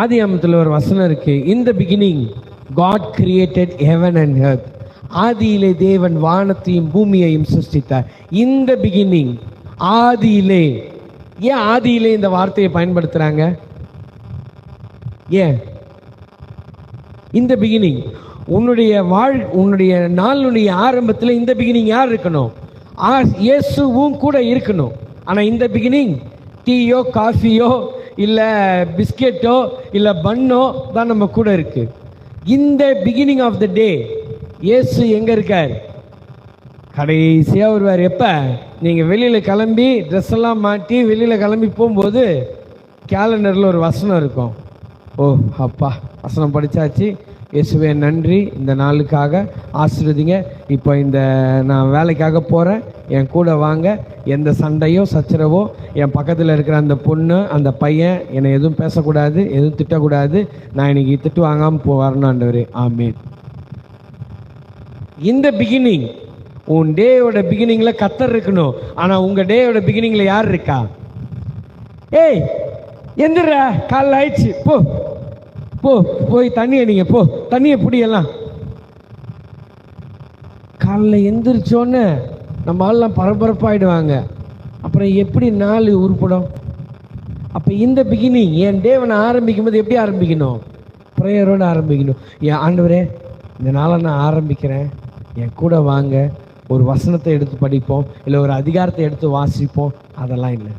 ஆதி அமத்தில் ஒரு வசனம் இருக்கு. இந்த beginning God created heaven and earth ஆதியிலே தேவன் வானத்தையும் பூமியையும் சிருஷ்டித்தார். இந்த பிகினிங் ஆதியிலே. ஏன் ஆதியிலே இந்த வார்த்தையை பயன்படுத்துறாங்க? ஏன்? இந்த பிகினிங் உன்னுடைய வாழ் உன்னுடைய நாளுடைய ஆரம்பத்தில் இந்த பிகினிங் யார் இருக்கணும்? ஆ இயேசுவும் கூட இருக்கணும். ஆனால் இந்த பிகினிங் டீயோ காஃபியோ இல்லை பிஸ்கெட்டோ இல்லை பன்னோ தான் நம்ம கூட இருக்குது இந்த பிகினிங் ஆஃப் த டே இயேசு எங்கே இருக்கார்? கடைசியாக வருவார். எப்போ? நீங்கள் வெளியில் கிளம்பி ட்ரெஸ் எல்லாம் மாட்டி வெளியில் கிளம்பி போகும்போது கேலண்டரில் ஒரு வசனம் இருக்கும். ஓ அப்பா வசனம் படித்தாச்சு இயேசுவே நன்றி. இந்த நாளுக்காக ஆசிரியதிங்க இப்போ இந்த நான் வேலைக்காக போகிறேன் என் கூட வாங்க. எந்த சண்டையோ சச்சரவோ என் பக்கத்தில் இருக்கிற அந்த பொண்ணு அந்த பையன் என்னை எதுவும் பேசக்கூடாது எதுவும் திட்டக்கூடாது. நான் இன்னைக்கு திட்டு வாங்காமல் போ வரணும் ஆமீன். இந்த பிகினிங் உன் டேயோட பிகினிங்கில் கத்தர் இருக்கணும். ஆனால் உங்கள் டேயோட பிகினிங்கில் யார் இருக்கா? ஏய் எந்திர காலைல ஆயிடுச்சு. போ. போ போய் தண்ணியை நீங்கள் போ. தண்ணியை பிடியெல்லாம் காலைல எந்திரிச்சோன்னு நம்ம ஆள்லாம் பரபரப்பாயிடுவாங்க. அப்புறம் எப்படி நாள் உருப்படும்? அப்போ இந்த பிகினிங் என் டேவனை ஆரம்பிக்கும் போது எப்படி ஆரம்பிக்கணும்? ப்ரேயரோடு ஆரம்பிக்கணும். என் ஆண்டவரே இந்த நாளை நான் ஆரம்பிக்கிறேன். என் கூட வாங்க. ஒரு வசனத்தை எடுத்து படிப்போம். இல்லை ஒரு அதிகாரத்தை எடுத்து வாசிப்போம். அதெல்லாம் இல்லை.